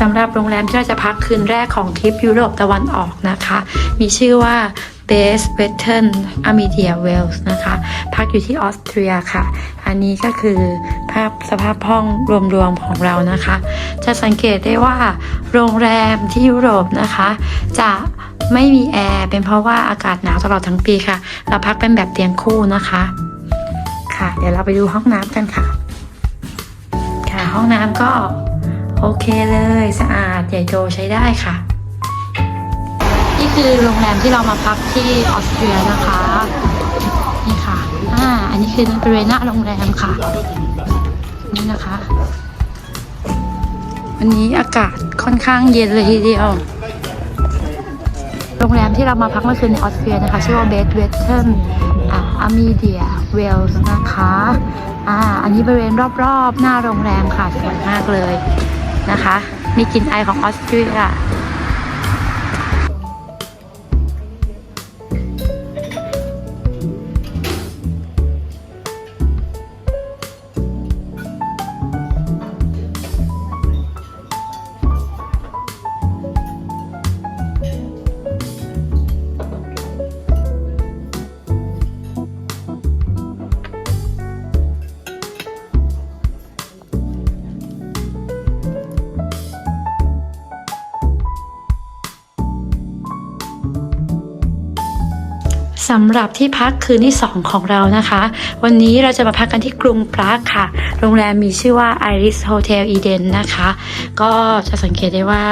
สำหรับโรงแรมที่เราจะพักคืนแรกของทริปยุโรปตะวันออกนะคะ มีชื่อว่า Base Western Amedia Wales นะคะ พักอยู่ที่ออสเตรียค่ะ อันนี้ก็คือภาพสภาพห้องรวมๆของเรานะคะ จะสังเกตได้ว่าโรงแรมที่ยุโรปนะคะ จะไม่มีแอร์เป็นเพราะว่าอากาศหนาวตลอดทั้งปีค่ะ เราพักเป็นแบบเตียงคู่นะคะ ค่ะ เดี๋ยวเราไปดูห้องน้ำกันค่ะ ค่ะห้องน้ำก็ โอเคเลยสะอาดใหญ่โตใช้ได้ค่ะ นี่คือโรงแรมที่เรามาพักที่ออสเตรียนะคะ นี่ค่ะอ่าอันนี้คือบริเวณหน้าโรงแรมค่ะ นี่นะคะ วันนี้อากาศค่อนข้างเย็นเลยทีเดียวโรงแรมที่เรามาพักเมื่อคืนในออสเตรียนะคะ ชื่อว่าเบสเวสเทิร์นอาอามีเดียเวลส์นะคะอ่าอันนี้บริเวณรอบๆ หน้าโรงแรมค่ะสวยมากเลย นะคะมีกลิ่นไอของออสเตรีย สำหรับที่พักคืนที่ 2 ของเรานะคะ วันนี้เราจะมาพักกันที่กรุงปรากค่ะ โรงแรมมีชื่อว่า Iris Hotel Eden นะคะ ก็จะสังเกตได้ว่า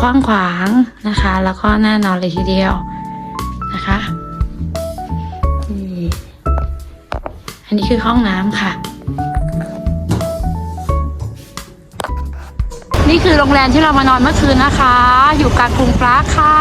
กว้างขวางนะคะ แล้วก็น่านอนเลยทีเดียวนะคะนี่อันนี้คือห้องน้ำค่ะ นี่คือโรงแรมที่เรามานอนเมื่อคืนนะคะ อยู่กลางกรุงปรากค่ะ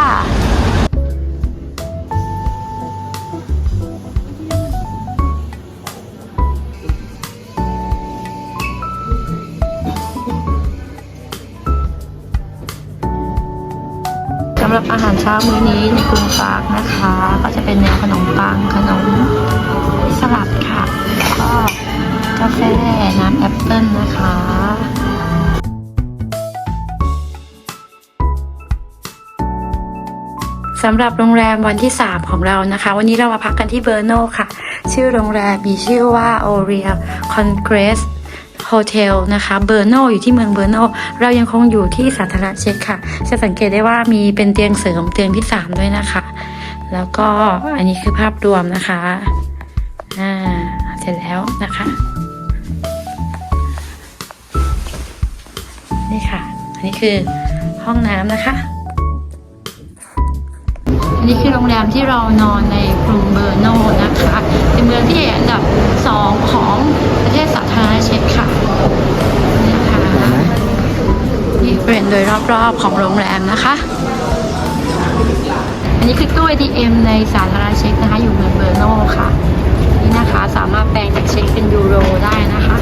หรับอาหารเช้ามื้อนี้ในกรุงปรากนะคะ ก็จะเป็นแนวขนมปังขนมสลัดค่ะแล้วก็กาแฟน้ำแอปเปิ้ลนะคะสำหรับโรงแรมวันที่ 3 ของเรานะคะ วันนี้เรามาพักกันที่เบอร์โนค่ะ ชื่อโรงแรมมีชื่อว่า o r i a Congress Hotel นะคะเบอร์โนอยู่ที่เมืองเบอร์โนเรายังคงอยู่ที่สาธารณเช็กค่ะ จะสังเกตได้ว่ามีเป็นเตียงเสริมเตียงที่ 3 ด้วยนะคะ แล้วก็อันนี้คือภาพรวมนะคะอ่าเสร็จแล้วนะคะ นี่ค่ะ อันนี้คือห้องน้ำนะคะ อันนี้คือโรงแรมที่เรานอนในกรุงเบอร์โนเมืองที่ใหญ่อันดับสองของประเทศสาธารณรัฐเช็กค่ะนี่นะคะนี่เป็นโดย รอบๆของโรงแรมนะคะ อันนี้คือตู้ ATM ในสาธารณเช็กนะคะ อยู่เมืองเบอร์โนค่ะ นี่นะคะสามารถแปลงจากเช็กเป็นยูโรได้นะคะ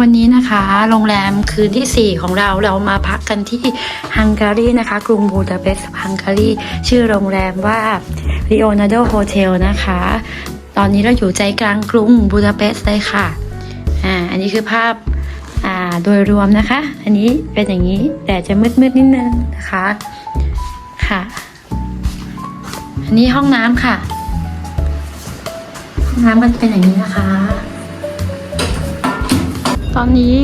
วันนี้นะคะโรงแรมคืนที่ 4 ของเราเรามาพักกันที่ฮังการีนะคะ กรุงบูดาเปสต์ฮังการีชื่อโรงแรมว่า Leonardo Hotel นะคะ ตอนนี้เราอยู่ใจกลางกรุงบูดาเปสต์เลยค่ะอ่าอันนี้คือภาพอ่าโดยรวมนะคะ อันนี้เป็นอย่างนี้แต่จะมืดๆนิดนึงนะคะค่ะ อันนี้ห้องน้ำค่ะ ห้องน้ำมันเป็นอย่างนี้นะคะ ตอนนี้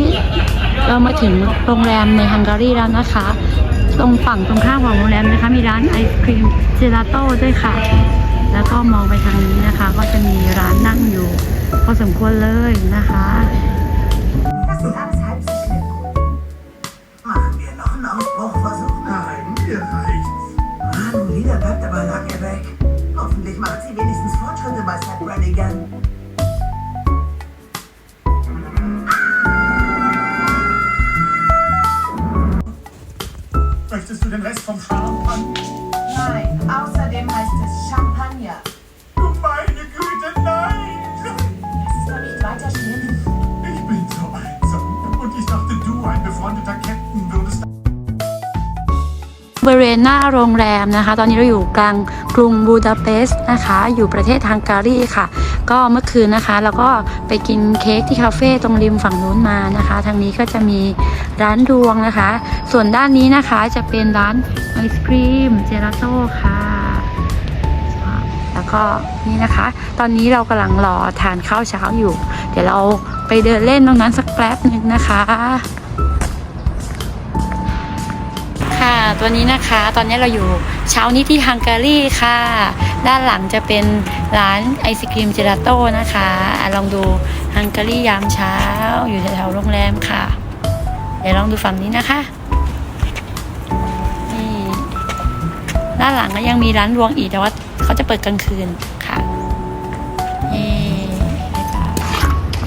เรามาถึงโรงแรมในฮังการีแล้วนะคะ ตรงฝั่งตรงข้ามของโรงแรมนะคะ มีร้านไอศครีมเจลาโต้ด้วยค่ะ แล้วก็มองไปทางนี้นะคะ ก็จะมีร้านนั่งอยู่พอสมควรเลยนะคะแต่บาลักเอเบก hoffentlich macht sie wenigstens Fortschritte. บริเวณหน้าโรงแรมนะคะ ตอนนี้เราอยู่กลางกรุงบูดาเปสต์นะคะ อยู่ประเทศฮังการีค่ะ ก็เมื่อคืนนะคะเราก็ไปกินเค้กที่คาเฟ่ตรงริมฝั่งนู้นมานะคะ ทางนี้ก็จะมีร้านรวงนะคะ ส่วนด้านนี้นะคะจะเป็นร้านไอศครีมเจลาโต้ค่ะ แล้วก็นี่นะคะ ตอนนี้เรากำลังรอทานข้าวเช้าอยู่ เดี๋ยวเราไปเดินเล่นตรงนั้นสักแป๊บหนึ่งนะคะ ค่ะ ตัวนี้นะคะ ตอนนี้เราอยู่เช้านี้ที่ฮังการีค่ะ ด้านหลังจะเป็นร้านไอศครีมเจลาโต้นะคะอะลองดูฮังการียามเช้า อยู่แถวๆโรงแรมค่ะ เดี๋ยวลองดูฝั่งนี้นะคะ นี่ ด้านหลังก็ยังมีร้านรวงอีกแต่ว่าเขาจะเปิดกลางคืนค่ะ นี่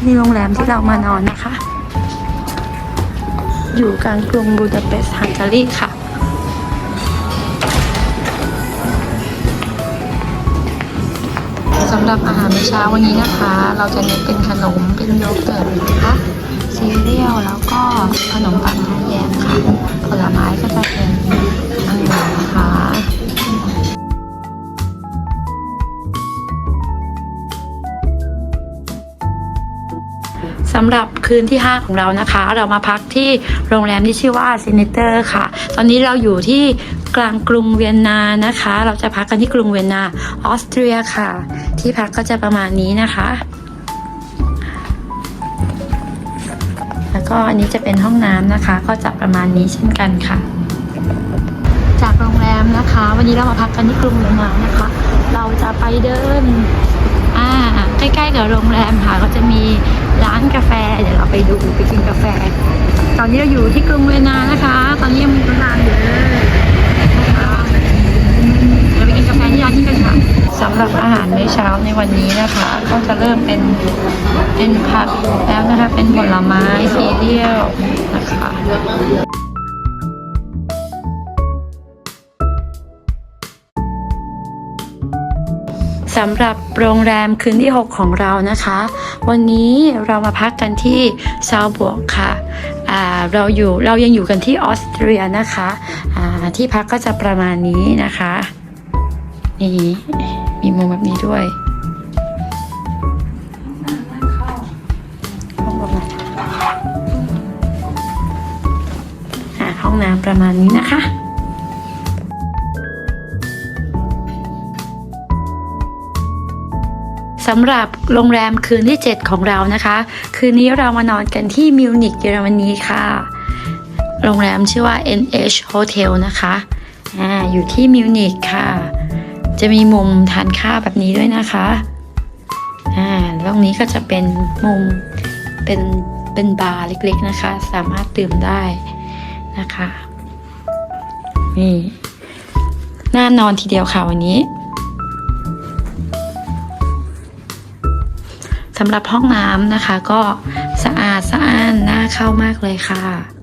นี่โรงแรมที่เรามานอนนะคะอยู่กลางกรุงบูดาเปสต์ฮังการีค่ะำหรับอาหารมื้อเช้าวันนี้นะคะ เราจะเน้นเป็นขนมเป็นโยเกิร์ตนะคะซีเรียลแล้วก็ขนมปังทานแยมค่ะผลไม้ก็จะเป็นองุ่นนะคะสำหรับคืนที่ 5 ของเรานะคะ เรามาพักที่โรงแรมที่ชื่อว่าซินเตอร์ค่ะ ตอนนี้เราอยู่ที่ กลางกรุงเวียนนานะคะ เราจะพักกันที่กรุงเวียนนาออสเตรียค่ะ ที่พักก็จะประมาณนี้นะคะ แล้วก็อันนี้จะเป็นห้องน้ำนะคะ ก็จะประมาณนี้เช่นกันค่ะ จากโรงแรมนะคะ วันนี้เรามาพักกันที่กรุงเวียนนานะคะ เราจะไปเดินอ่าใกล้ๆกับโรงแรมค่ะ ก็จะมีร้านกาแฟ เดี๋ยวเราไปดูไปกินกาแฟ ตอนนี้เราอยู่ที่กรุงเวียนนานะคะ ตอนนี้ยังมีร้านอยู่เลยนะคะเดี๋ ยาที่กันค่ะสำหรับอาหารมื้อเช้าในวันนี้นะคะ ก็จะเริ่มเป็นเป็นผักแล้วนะคะเป็นผลไม้ซีเรียลนะคะสำหรับโรงแรมคืนที่ 6 ของเรานะคะ วันนี้เรามาพักกันที่ซาวบวกค่ะเราอยู่เรายังอยู่กันที่ออสเตรียนะคะที่พักก็จะประมาณนี้นะคะ นี่มีมุมแบบนี้ด้วยห้องน้ำอ่าห้องน้ำประมาณนี้นะคะสำหรับโรงแรมคืนที่ 7 ของเรานะคะ คืนนี้เรามานอนกันที่มิวนิกเยอรมนีค่ะ โรงแรมชื่อว่า NH Hotel นะคะอ่าอยู่ที่มิวนิกค่ะ จะมีมุมทานข้าวแบบนี้ด้วยนะคะ อ่าตรงนี้ก็จะเป็นมุมเป็นเป็นบาร์เล็กๆนะคะ สามารถดื่มได้นะคะ นี่น่านอนทีเดียวค่ะวันนี้สำหรับห้องน้ำนะคะ ก็สะอาดสะอ้านน่าเข้ามากเลยค่ะ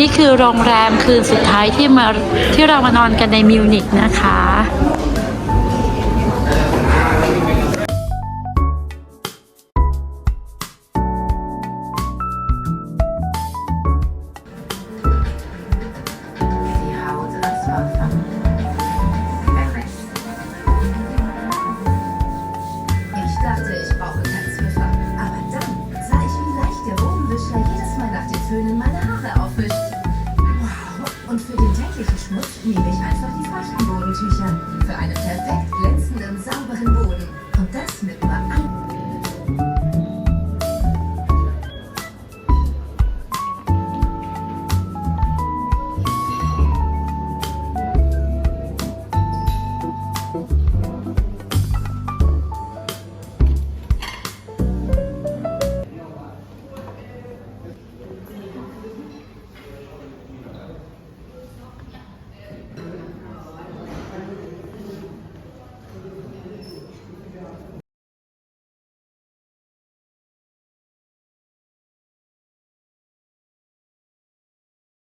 นี่คือโรงแรมคืนสุดท้ายที่มาที่เรามานอนกันในมิวนิกนะคะ